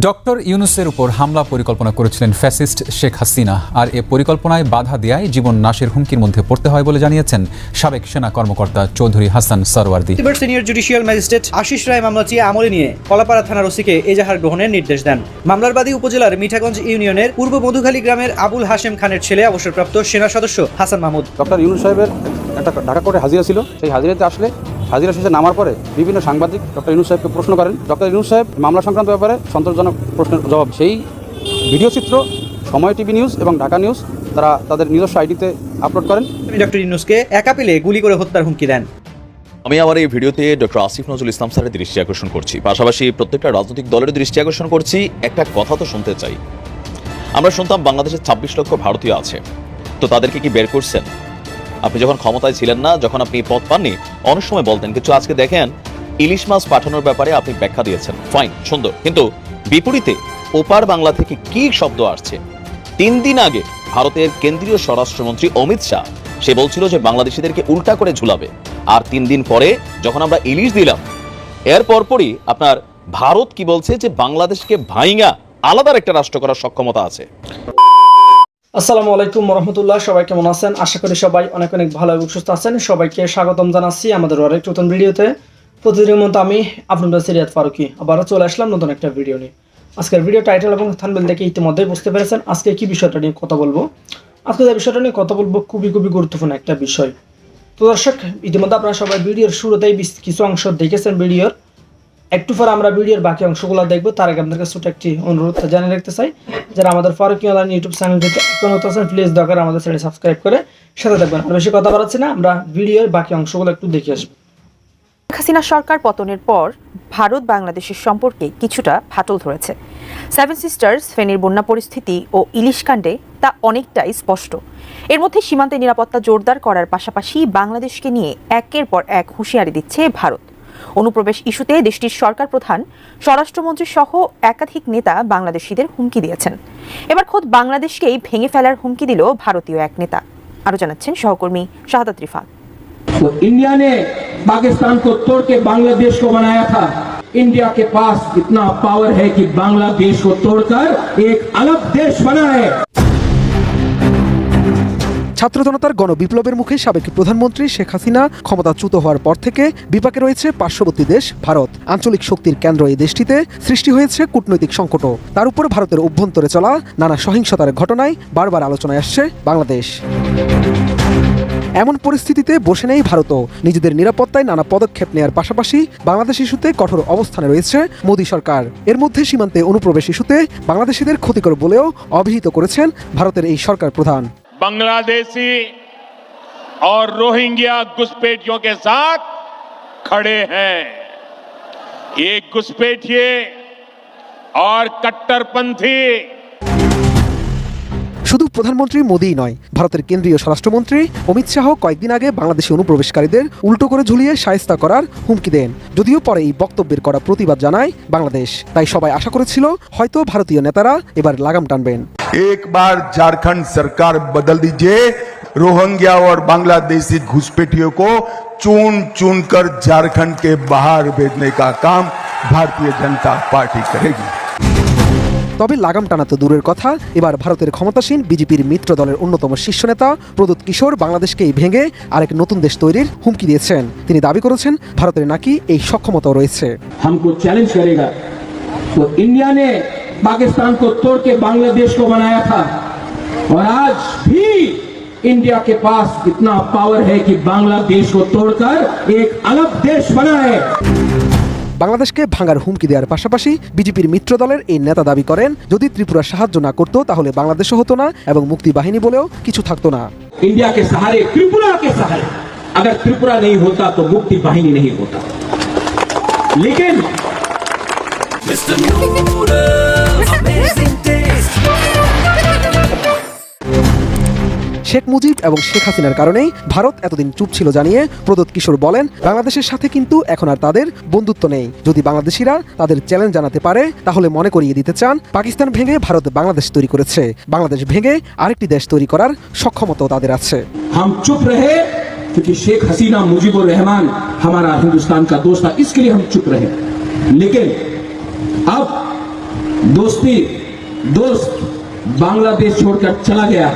Doctor ইউনুসের উপর হামলা পরিকল্পনা করেছিলেন ফ্যাসিস্ট শেখ হাসিনা আর এ পরিকল্পনায় বাধা দেয়ায় জীবন নাশের হুমকির মধ্যে পড়তে হয় বলে জানিয়েছেন সাবেক সেনা কর্মকর্তা Chowdhury Hasan Suhrawardy. Senior judicial magistrate Ashis Roy মামলাটি আমলে নিয়ে কলাপাড়া থানার ওসিকে এজাহার গ্রহণের নির্দেশ দেন। মামলার বাদী উপজেলার মিঠাগঞ্জ ইউনিয়নের পূর্ব মধুখালী গ্রামের আবুল হাশেম খানের ছেলে অবসরপ্রাপ্ত সেনা সদস্য হাসান মাহমুদ। ডক্টর ইউনুস সাহেবের একটা ঢাকা কোর্টে হাজিরা ছিল সেই হাজিরাতে আসলে হাজিরা শেষে নামার পরে বিভিন্ন সাংবাদিক ডক্টর ইউনুস সাহেবকে প্রশ্ন করেন। ডক্টর ইউনুস সাহেব মামলা সংক্রান্ত ব্যাপারে সন্তোষজনক প্রশ্নের জবাব। সেই ভিডিও চিত্র সময় টিভি নিউজ এবং ঢাকা নিউজ তারা তাদের নিজস্ব আইডিতে আপলোড করেন। তিনি ডক্টর ইউনুসকে একা পেলে গুলি করে হত্যার হুমকি দেন। আমি আমার এই ভিডিওতে ডক্টর আসিফ নজরুল ইসলাম স্যারের দৃষ্টি আকর্ষণ করছি। পাশাপাশি প্রত্যেকটা রাজনৈতিক দলের দৃষ্টি আকর্ষণ করছি। একটা কথা তো শুনতে চাই। আমরা শুনতাম বাংলাদেশের ছাব্বিশ লক্ষ ভারতীয় আছে। তো তাদেরকে কি বের করছেন? আপনি যখন ক্ষমতায় ছিলেন না, যখন আপনি পদ পাননি, অনেক সময় বলতেন কিন্তু আজকে দেখেন, ইলিশ মাছ পাঠানোর ব্যাপারে আপনি ব্যাখ্যা দিয়েছেন। ফাইন সুন্দর। কিন্তু বিপরীতে ওপার বাংলা থেকে কি শব্দ আসছে? তিন দিন আগে ভারতের কেন্দ্রীয় স্বরাষ্ট্রমন্ত্রী অমিত শাহ, সে বলছিল যে বাংলাদেশিদেরকে উল্টা করে ঝুলাবে। আর তিন দিন পরে যখন আমরা ইলিশ দিলাম, এর পরপরই আপনার ভারত কি বলছে যে বাংলাদেশকে ভাইঙ্গা আলাদার একটা রাষ্ট্র করার সক্ষমতা আছে। আসসালামু আলাইকুম রহমতুল্লাহ, সবাই কেমন আছেন? আশা করি সবাই অনেক অনেক ভালো এবং সুস্থ আছেন। সবাইকে স্বাগতম জানাচ্ছি আমাদের আরেক নতুন ভিডিওতে। প্রতিদিনের মতো আমি আপনাদের সিরিয়াত ফারুকি আবারও চলে আসলাম নতুন একটা ভিডিও নিয়ে। আজকের ভিডিও টাইটেল এবং থানবেল দেখে ইতিমধ্যেই বুঝতে পেরেছেন আজকে কি বিষয়টা নিয়ে কথা বলব। আজকে যে বিষয়টা নিয়ে কথা বলব খুবই খুবই গুরুত্বপূর্ণ একটা বিষয়। তো দর্শক, ইতিমধ্যে আপনারা সবাই ভিডিওর শুরুতেই কিছু অংশ দেখেছেন ভিডিওর। একটু পরে আমরা ভিডিওর বাকি অংশগুলো দেখব। তার আগে আপনাদের কাছে একটি অনুরোধ জানিয়ে রাখতে চাই। যারা আমাদের ফারুকি অনলাইন ইউটিউব চ্যানেলটিতে এখন আছেন প্লিজ দরকার আমাদের চ্যানেল সাবস্ক্রাইব করে সাথে থাকবেন। আর বেশি কথা বাড়াচ্ছি না, আমরা ভিডিওর বাকি অংশগুলো একটু দেখে আসব। হাসিনা সরকার পতনের পর ভারত বাংলাদেশের সম্পর্কে কিছুটা ফাটল ধরেছে। সেভেন সিস্টার্স ফেনীর বন্যা পরিস্থিতি ও ইলিশ কাণ্ডে তা অনেকটাই স্পষ্ট। এর মধ্যে সীমান্তে নিরাপত্তা জোরদার করার পাশাপাশি বাংলাদেশকে নিয়ে একের পর এক হুঁশিয়ারি দিচ্ছে ভারত। অনুপ্রবেশ ইস্যুতে দেশটির সরকার প্রধান স্বরাষ্ট্রমন্ত্রী সহ একাধিক নেতা বাংলাদেশিদের হুমকি দিয়েছেন এবার খোদ বাংলাদেশকেই ভেঙে ফেলার হুমকি দিল ভারতীয় এক নেতা আরও জানাচ্ছেন সহকর্মী শাহাদাত রিফাত तो इंडिया ने पाकिस्तान को तोड़ के बांग्लादेश को बनाया था इंडिया के पास इतना पावर है कि बांग्लादेश को तोड़कर एक अलग देश बनाए ছাত্র জনতার গণবিপ্লবের মুখে সাবেক প্রধানমন্ত্রী শেখ হাসিনা ক্ষমতাচ্যুত হওয়ার পর থেকে বিপাকে রয়েছে পার্শ্ববর্তী দেশ ভারত। আঞ্চলিক শক্তির কেন্দ্র এই দেশটিতে সৃষ্টি হয়েছে কূটনৈতিক সংকটও। তার উপর ভারতের অভ্যন্তরে চলা নানা সহিংসতার ঘটনায় বারবার আলোচনায় আসছে বাংলাদেশ। এমন পরিস্থিতিতে বসে নেই ভারতও। নিজেদের নিরাপত্তায় নানা পদক্ষেপ নেওয়ার পাশাপাশি বাংলাদেশ ইস্যুতে কঠোর অবস্থানে রয়েছে মোদী সরকার। এর মধ্যে সীমান্তে অনুপ্রবেশ ইস্যুতে বাংলাদেশিদের ক্ষতিকর বলেও অভিহিত করেছেন ভারতের এই সরকার প্রধান। बांग्लादेशी और रोहिंग्या घुसपैठियों के साथ खड़े हैं ये घुसपैठिए और कट्टरपंथी শুধু প্রধানমন্ত্রী মোদিই নয় ভারতের কেন্দ্রীয় স্বরাষ্ট্রমন্ত্রী অমিত শাহ কয়েকদিন আগে বাংলাদেশি অনুপ্রবেশকারীদের উল্টো করে ঝুলিয়ে সায়স্তা করার হুমকি দেন যদিও পরে এই বক্তব্যের করা প্রতিবাদ জানায় বাংলাদেশ তাই সবাই আশা করেছিল হয়তো ভারতীয় নেতারা এবার লাগাম টানবেন एक बार झारखंड सरकार बदल दीजिए रोहिंग्या और बांग्लादेशी घुसपैठियों को चुन चुन कर झारखंड के बाहर भेजने का काम भारतीय जनता पार्टी करेगी তবে লাগাম টানা তো দূরের কথা এবার ভারতের ক্ষমতাসীন বিজেপির মিত্র দলের অন্যতম শীর্ষ নেতা প্রদুত কিশোর বাংলাদেশকেই ভেঙে আরেক নতুন দেশ তৈরির হুমকি দিয়েছেন তিনি দাবি করেছেন ভারতের নাকি এই সক্ষমতাও রয়েছে हमको चैलेंज करेगा तो इंडिया ने पाकिस्तान को तोड़ के बांग्लादेश को बनाया था और आज भी इंडिया के पास इतना पावर है कि बांग्लादेश को तोड़कर एक अलग देश बनाए বাংলাদেশকে ভাঙার হুমকি দেওয়ার পাশাপাশি বিজেপির মিত্র দলের এই নেতা দাবি করেন যদি ত্রিপুরা সাহায্য না করত তাহলে বাংলাদেশও হতো না এবং মুক্তি বাহিনী বলেও কিছু থাকতো না इंडिया के सहारे त्रिपुरा के सहारे अगर त्रिपुरा नहीं होता तो मुक्ति वाहिनी नहीं होता लेकिन শেখ মুজিব এবং শেখ হাসিনার কারণেই ভারত এতদিন চুপ ছিল জানিয়ে প্রদোত কিশোর বলেন বাংলাদেশের সাথে কিন্তু এখন আর তাদের বন্ধুত্ব নেই যদি বাংলাদেশিরা তাদের চ্যালেঞ্জ জানাতে পারে তাহলে মনে করিয়ে দিতে চান পাকিস্তান ভেঙে ভারত বাংলাদেশ তৈরি করেছে বাংলাদেশ ভেঙে আরেকটি দেশ তৈরি করার সক্ষমতাও তাদের আছে हम चुप रहे क्योंकि शेख हसीना मुजीबुर रहमान हमारा हिंदुस्तान का दोस्त था इसके लिए हम चुप रहे लेकिन अब दोस्ती दोस्त बांग्लादेश छोड़कर चला गया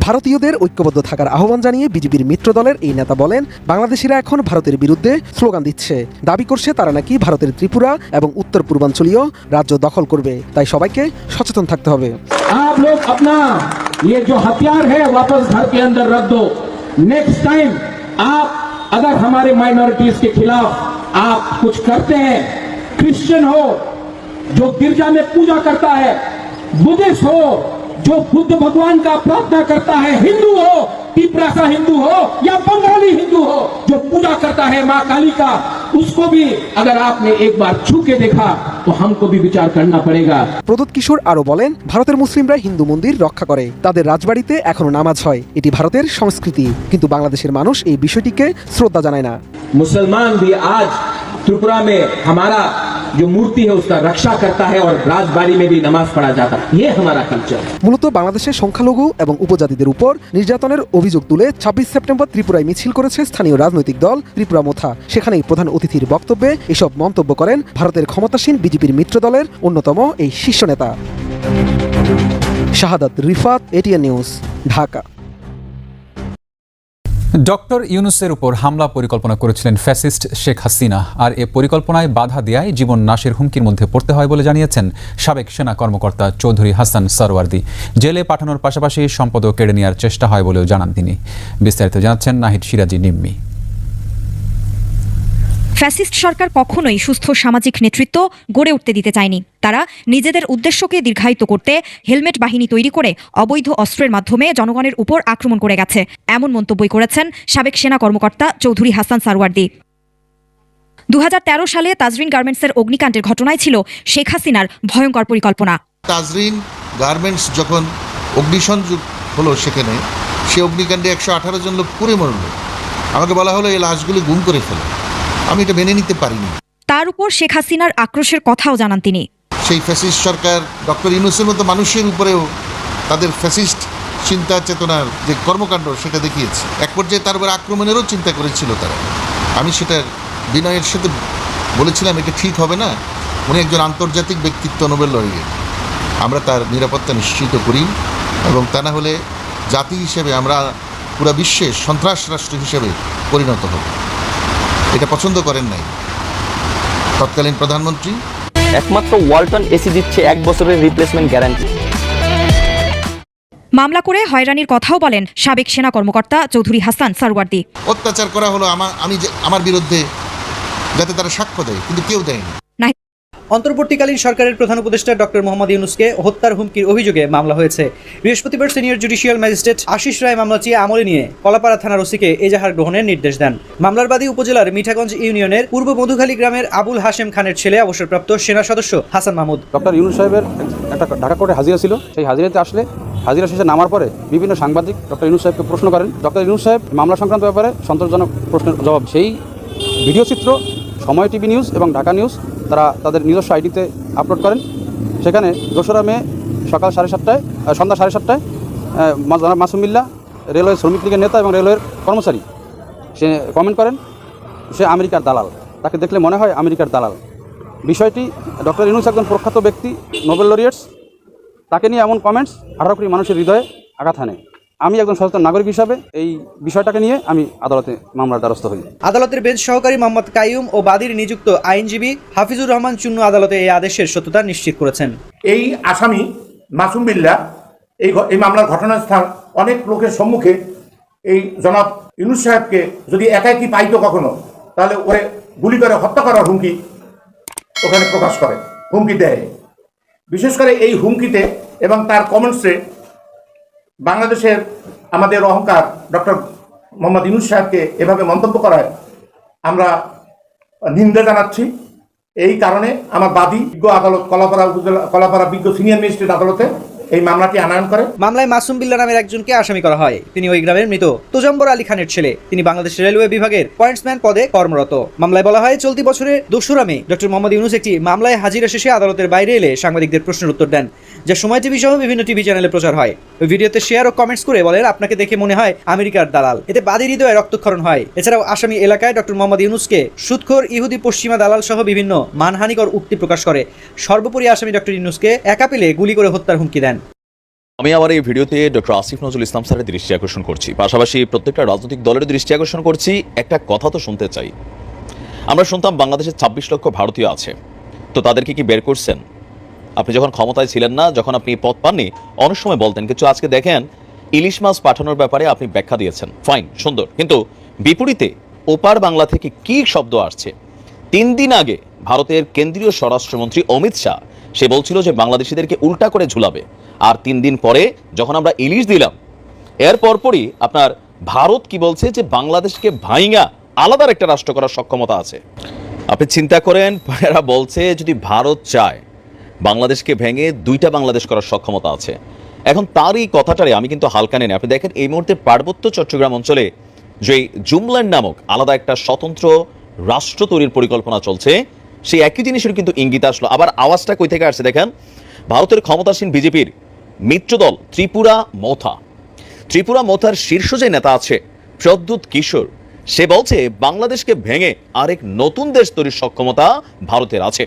ভারতীয়দের ঐক্যবদ্ধ থাকার আহ্বান জানিয়ে বিজেপির মিত্র দলের এই নেতা বলেন বাংলাদেশিরা এখন ভারতের বিরুদ্ধে স্লোগান দিচ্ছে দাবি করছে তারা নাকি ভারতের ত্রিপুরা এবং উত্তর পূর্বাঞ্চলীয় রাজ্য দখল করবে তাই সবাইকে সচেতন থাকতে হবে आप लोग अपना ये जो हथियार है वापस घर के अंदर रख दो नेक्स्ट टाइम आप अगर हमारे माइनॉरिटीज के खिलाफ आप कुछ करते हैं क्रिश्चियन हो जो गिरजा में पूजा करता है बुद्धिस्ट हो जो बुद्ध भगवान का प्रार्थना करता है हिंदू हो तिपरा का हिंदू हो या बंगाली हिंदू हो जो पूजा करता है माँ काली का उसको भी अगर आपने एक बार छू के देखा तो हमको भी विचार करना पड़ेगा প্রদোত কিশোর আরও বলেন ভারতের মুসলিমরা হিন্দু মন্দির রক্ষা করে তাদের রাজবাড়িতে এখনো নামাজ হয় এটি ভারতের সংস্কৃতি কিন্তু বাংলাদেশের মানুষ এই বিষয়টিকে শ্রদ্ধা জানায় না मुसलमान भी आज त्रिपुरा में हमारा जो मूर्ति है उसका रक्षा करता है और राजबाड़ी में भी नमाज पढ़ा जाता है ये हमारा कल्चर है মূলত বাংলাদেশের সংখ্যালঘু এবং উপজাতিদের উপর নির্যাতনের অভিযোগ তুলে ছাব্বিশ সেপ্টেম্বর ত্রিপুরায় মিছিল করেছে স্থানীয় রাজনৈতিক দল ত্রিপুরা মোথা সেখানেই প্রধান অতিথির বক্তব্যে এসব মন্তব্য করেন ভারতের ক্ষমতাসীন বিজেপির মিত্র দলের অন্যতম এই শীর্ষ নেতা Shahadat Rifat ATN news Dhaka Doctor ইউনুসের উপর হামলা পরিকল্পনা করেছিলেন ফ্যাসিস্ট শেখ হাসিনা, আর এ পরিকল্পনায় বাধা দেয়ায় জীবন নাশের হুমকির মধ্যে পড়তে হয় বলে জানিয়েছেন সাবেক সেনা কর্মকর্তা চৌধুরী হাসান সারওয়ার্দি। জেলে পাঠানোর পাশাপাশি সম্পদও কেড়ে নেওয়ার চেষ্টা হয় বলেও জানান তিনি। বিস্তারিত জানাচ্ছেন নাহিদ সিরাজি নিম্মি। ফ্যাসিস্ট সরকার কখনোই সুস্থ সামাজিক নেতৃত্ব গড়ে উঠতে দিতে চায়নি। তারা নিজেদের উদ্দেশ্যকে দীর্ঘায়িত করতে হেলমেট বাহিনী তৈরি করে অবৈধ অস্ত্রের মাধ্যমে জনগণের উপর আক্রমণ করে গেছে। এমন মন্তব্যই করেছেন সাবেক সেনা কর্মকর্তা চৌধুরী হাসান সারওয়ার্দি। দু সালে তাজরিন গার্মেন্টসের অগ্নিকাণ্ডের ঘটনায় ছিল শেখ হাসিনার ভয়ঙ্কর পরিকল্পনা। তাজরিন গার্মেন্টস যখন অগ্নিসংযোগ হলো সেখানে, সে অগ্নিকাণ্ডে একশো আঠারো জন লোক পুড়ে মরল। আমাকে বলা হলো, এই লাশগুলি গুম করে ফেলো। আমি এটা মেনে নিতে পারিনি। তার উপর শেখ হাসিনার আক্রোশের কথাও জানান তিনি। সেই ফ্যাসিস্ট সরকার ডক্টর ইউনুসের মতো মানুষের উপরেও তাদের ফ্যাসিস্ট চিন্তা চেতনার যে কর্মকাণ্ড সেটা দেখিয়েছে। এক পর্যায়ে তার উপর আক্রমণেরও চিন্তা করেছিল তারা। আমি সেটার বিনয়ের সাথে বলেছিলাম এটা ঠিক হবে না। উনি একজন আন্তর্জাতিক ব্যক্তিত্ব নোবেল লরিয়েট আমরা তার নিরাপত্তা নিশ্চিত করি এবং তা না হলে জাতি হিসেবে আমরা পুরো বিশ্বে সন্ত্রাস রাষ্ট্র হিসেবে পরিণত হব। এটা পছন্দ করেন নাই। তৎকালীন প্রধানমন্ত্রী? একমাত্র ওয়ালটন এসি দিচ্ছে এক বছরের রিপ্লেসমেন্ট গ্যারান্টি মামলা করে হয়রানির কথাও বলেন সাবেক সেনা কর্মকর্তা চৌধুরী হাসান সারওয়ার্দি। অত্যাচার করা হলো আমার আমি যে আমার বিরুদ্ধে যাতে তারা সাক্ষ্য দেয় কিন্তু কেউ দেয়নি। অন্তর্বর্তীকালীন সরকারের প্রধান উপদেষ্টা ডক্টর মোহাম্মদ ইউনুসকে হত্যার হুমকির অভিযোগে মামলা হয়েছে। বৃহস্পতিবার senior judicial magistrate Ashis Roy মামলা মামলাটি আমলে নিয়ে কলাপাড়া থানার ওসিকে এজাহার গ্রহণের নির্দেশ দেন। মামলার বাদী উপজেলার মিঠাগঞ্জ ইউনিয়নের পূর্ব মধুখালী গ্রামের আবুল হাশেম খানের ছেলে, অবসরপ্রাপ্ত সেনা সদস্য হাসান মাহমুদ। ডক্টর ইউনুস সাহেবের একটা ঢাকা কোর্টে হাজিরা ছিল। সেই হাজিরাতে আসলে, হাজিরা শেষে নামার পরে বিভিন্ন সাংবাদিক ডক্টর ইউনুস সাহেবকে প্রশ্ন করেন। ডক্টর ইউনুস সাহেব, মামলা সংক্রান্ত ব্যাপারে সন্তোষজনক প্রশ্নের জবাব। সেই ভিডিও চিত্র সময় টিভি নিউজ এবং ঢাকা নিউজ তারা তাদের নিজস্ব আইডিতে আপলোড করেন। সেখানে দোসরা মে সকাল সাড়ে সাতটায় সন্ধ্যা সাড়ে সাতটায় মাসুমিল্লা রেলওয়ে শ্রমিক লীগের নেতা এবং রেলওয়ের কর্মচারী, সে কমেন্ট করেন, সে আমেরিকার দালাল। তাকে দেখলে মনে হয় আমেরিকার দালাল। বিষয়টি ডক্টর ইনুস একজন প্রখ্যাত ব্যক্তি, নোবেল লরিয়েটস। তাকে নিয়ে এমন কমেন্টস আঠারো কোটি মানুষের হৃদয়ে আঘাত হানে। আমি একজন সচেতন নাগরিক হিসাবে এই বিষয়টাকে নিয়ে আমি আদালতে মামলার দ্বারস্থ হই। আদালতের বেঞ্চ সহকারী মোহাম্মদ কাইয়ুম ও বাদীর নিযুক্ত আইনজীবী হাফিজুর রহমান চুন্নু আদালতে এই আদেশের সত্যতা নিশ্চিত করেছেন। এই আসামি মাসুম বিল্লা এই এই মামলার ঘটনাস্থল অনেক লোকের সম্মুখে এই জনাব ইউনুস সাহেবকে যদি একাই কি পাইতো কখনো তাহলে ওরে গুলি করে হত্যা করার হুমকি ওখানে প্রকাশ করে হুমকি দেয়। বিশেষ করে এই হুমকিতে এবং তার কমেন্টসে বাংলাদেশের আমাদের অহংকার ডক্টর মোহাম্মদ ইউনুস সাহেবকে এভাবে মন্তব্য করায়, আমরা নিন্দা জানাচ্ছি। এই কারণে আমার বাদী বিজ্ঞ আদালত, কলাপাড়া উপজেলা কলাপাড়া বিজ্ঞ সিনিয়র ম্যাজিস্ট্রেট আদালতে এই মামলাটি আনয়ন করে? মামলায় মাসুম বিল্লা নামের একজনকে আসামি করা হয়। তিনি ওই গ্রামের মৃত। তোজম্বর আলী খানের ছেলে। তিনি বাংলাদেশ রেলওয়ে বিভাগের পয়েন্টসম্যান পদে কর্মরত। মামলায় বলা হয়, চলতি বছরের দোসরা মে ডক্টর মোহাম্মদ ইউনুস একটি মামলায় হাজিরা শেষে আদালতের বাইরে এলে সাংবাদিকদের প্রশ্নের উত্তর দেন। যা সময় টিভি সহ বিভিন্ন টিভি চ্যানেলে প্রচার হয়। ওই ভিডিওতে শেয়ার ও কমেন্টস করে বলেন, আপনাকে দেখে মনে হয় আমেরিকার দালাল। এতে বাদী হৃদয়ে রক্তক্ষরণ হয়। এছাড়াও আসামি এলাকায় ডক্টর মোহাম্মদ ইউনুসকে সুদখোর ইহুদি পশ্চিমা দালাল সহ বিভিন্ন মানহানিকর উক্তি প্রকাশ করে। সর্বোপরি আসামি ডক্টর ইউনুসকে একা পেলে গুলি করে হত্যার হুমকি দেন। আমি আমার এই ভিডিওতে ডক্টর আসিফ নজরুল ইসলাম স্যারের দৃষ্টি আকর্ষণ করছি। পাশাপাশি প্রত্যেকটা রাজনৈতিক দলের দৃষ্টি আকর্ষণ করছি। একটা কথা তো শুনতে চাই। আমরা শুনতাম বাংলাদেশের ছাব্বিশ লক্ষ ভারতীয় আছে। তো তাদেরকে কি বের করছেন? আপনি যখন ক্ষমতায় ছিলেন না, যখন আপনি পথ পাননি, অনেক সময় বলতেন কিন্তু আজকে দেখেন, ইলিশ মাছ পাঠানোর ব্যাপারে আপনি ব্যাখ্যা দিয়েছেন। ফাইন সুন্দর। কিন্তু বিপরীতে ওপার বাংলা থেকে কি শব্দ আসছে? তিন দিন আগে ভারতের কেন্দ্রীয় স্বরাষ্ট্রমন্ত্রী অমিত শাহ সে বলছিল যে বাংলাদেশিদেরকে উল্টা করে ঝুলাবে। আর তিন দিন পরে যখন আমরা ইলিশ দিলাম, এর পরপরই আপনার ভারত কি বলছে যে বাংলাদেশকে ভাইঙ্গা আলাদার একটা রাষ্ট্র করার সক্ষমতা আছে। আপনি চিন্তা করেন এরা বলছে যদি ভারত চায় বাংলাদেশকে ভেঙে দুইটা বাংলাদেশ করার সক্ষমতা আছে। এখন তার এই কথাটারে আমি কিন্তু হালকা নেই। আপনি দেখেন এই মুহূর্তে পার্বত্য চট্টগ্রাম অঞ্চলে যে জুমল্যান্ড নামক আলাদা একটা স্বতন্ত্র রাষ্ট্র তৈরির পরিকল্পনা চলছে সেই একই জিনিসের কিন্তু ইঙ্গিত আসলো। আবার আওয়াজটা কই থেকে আসছে দেখেন? ভারতের ক্ষমতাসীন বিজেপির মিত্রদল ত্রিপুরা মথা। ত্রিপুরা মথার শীর্ষ যে নেতা আছে, প্রদ্যুৎ কিশোর, সে বলছে, বাংলাদেশকে ভেঙে আরেক নতুন দেশ তৈরির সক্ষমতা ভারতের আছে।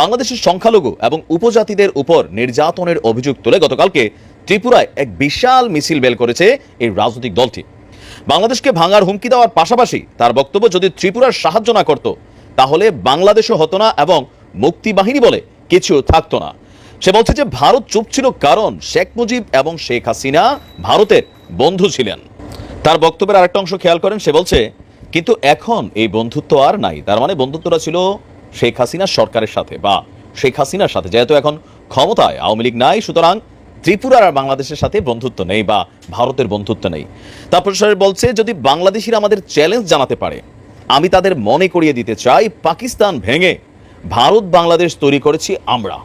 বাংলাদেশের সংখ্যালঘু এবং উপজাতিদের উপর নির্যাতনের অভিযোগ তুলে গতকালকে ত্রিপুরায় এক বিশাল মিছিল বেল করেছে এই রাজনৈতিক দলটি। বাংলাদেশকে ভাঙার হুমকি দেওয়ার পাশাপাশি তার বক্তব্য যদি ত্রিপুরার সাহায্য না করত তাহলে বাংলাদেশও হতো না এবং মুক্তি বাহিনী বলে কিছু থাকতো না। সে বলছে যে ভারত চুপ ছিল কারণ শেখ মুজিব এবং শেখ হাসিনা ভারতের বন্ধু ছিলেন। তার বক্তব্যের আরেকটা অংশ খেয়াল করেন, সে বলছে, কিন্তু এখন এই বন্ধুত্ব আর নাই। তার মানে বন্ধুত্বটা ছিল শেখ হাসিনা সরকারের সাথে বা শেখ হাসিনার সাথে। যেহেতু এখন ক্ষমতায় আওয়ামী লীগ নাই, সুতরাং ত্রিপুরার আর বাংলাদেশের সাথে বন্ধুত্ব নেই বা ভারতের বন্ধুত্ব নেই। তারপর স্যার বলছে, যদি বাংলাদেশিরা আমাদের চ্যালেঞ্জ জানাতে পারে আমি তাদের মনে করিয়ে দিতে চাই, পাকিস্তান ভেঙে ভারত বাংলাদেশ তৈরি করেছি আমরা।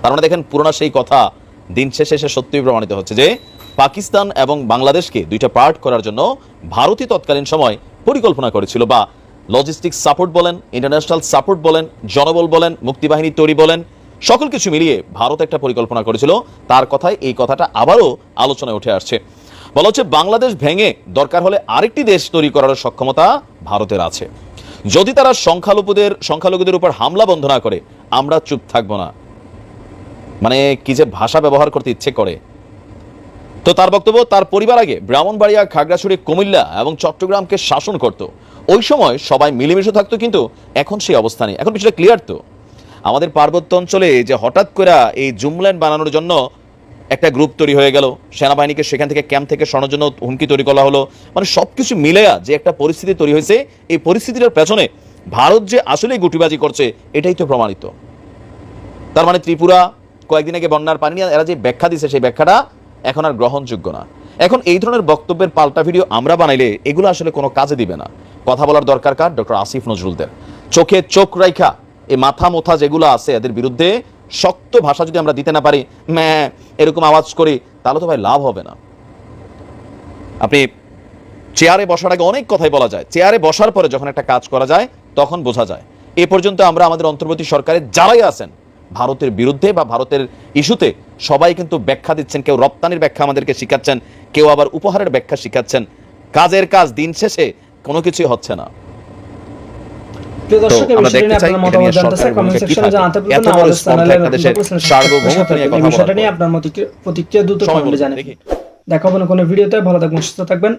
তার মানে দেখেন, পুরোনো সেই কথা দিন শেষে সে সত্যিই প্রমাণিত হচ্ছে যে, পাকিস্তান এবং বাংলাদেশকে দুইটা পার্ট করার জন্য ভারতই তৎকালীন সময় পরিকল্পনা করেছিল বা লজিস্টিক সাপোর্ট বলেন ইন্টারন্যাশনাল সাপোর্ট বলেন, জনবল বলেন, মুক্তিবাহিনী তৈরি বলেন, সকল কিছু মিলিয়ে ভারত একটা পরিকল্পনা করেছিল। তার কথায় এই কথাটা আবারও আলোচনায় উঠে আসছে। বলা হচ্ছে বাংলাদেশ ভেঙে দরকার হলে আরেকটি দেশ তৈরি করার সক্ষমতা ভারতের আছে। যদি তারা সংখ্যালঘুদের সংখ্যালঘুদের উপর হামলা বন্ধ না করে, আমরা চুপ থাকব না। মানে কি যে ভাষা ব্যবহার করতে ইচ্ছে করে। তো তার বক্তব্য, তার পরিবার আগে ব্রাহ্মণবাড়িয়া, খাগড়াছড়ি, কুমিল্লা এবং চট্টগ্রামকে শাসন করত। ওই সময় সবাই মিলেমিশে থাকতো, কিন্তু এখন সেই অবস্থা নেই। এখন বিষয়টা ক্লিয়ার তো। আমাদের পার্বত্য অঞ্চলে যে হঠাৎ করে এই জুমল্যান্ড বানানোর জন্য একটা গ্রুপ তৈরি হয়ে গেল, সেনাবাহিনীকে সেখান থেকে ক্যাম্প থেকে সরানোর জন্য হুমকি তৈরি করা হলো। মানে সব কিছু মিলেয়া যে একটা পরিস্থিতি তৈরি হয়েছে, এই পরিস্থিতিটার পেছনে ভারত যে আসলেই গুটিবাজি করছে, এটাই তো প্রমাণিত। তার মানে ত্রিপুরা কয়েকদিন আগে বন্যার পানি নিয়ে এরা যে ব্যাখ্যা দিছে, সেই ব্যাখ্যাটা এখন আর গ্রহণযোগ্য না। এখন এই ধরনের বক্তব্যের পাল্টা ভিডিও আমরা বানাইলে এগুলো আসলে কোনো কাজে দিবে না। কথা বলার দরকার কার? ডক্টর আসিফ নজরুলদের। চোখে চোখ রাইখা, এই মাথা মোথা যেগুলো আছে এদের বিরুদ্ধে শক্ত ভাষা যদি আমরা দিতে না পারি, ম্যা, এরকম আওয়াজ করি, তাহলে তো ভাই লাভ হবে না। আপনি চেয়ারে বসার আগে অনেক কথাই বলা যায়। চেয়ারে বসার পরে যখন একটা কাজ করা যায়, তখন বোঝা যায়। এ পর্যন্ত আমরা আমাদের অন্তর্বর্তী সরকারের যারাই আছেন, ভারতের বিরুদ্ধে বা ভারতের ইস্যুতে সবাই কিন্তু ব্যাখ্যা দিচ্ছেন, কেউ রপ্তানির ব্যাখ্যা আমাদেরকে শিখাচ্ছেন, কেউ আবার উপহারের ব্যাখ্যা শিখাচ্ছেন। কাজের কাজ দিন শেষে কোনো কিছুই হচ্ছে না। আমরা দেখতে চাই এটা নিয়ে মতামত জানতে চাই সরকারের ভূমিকা কি সেকশনে এত বড় আমাদের একটা দেশের সার্বভৌমত্ব নিয়ে কথা এই বিষয়টা নিয়ে আপনার প্রতিক্রিয়া দ্রুত সময় কমেন্টে জানাবেন। দেখা। হবে না কোনো ভিডিওতে ভালো থাকবেন সুস্থ থাকবেন।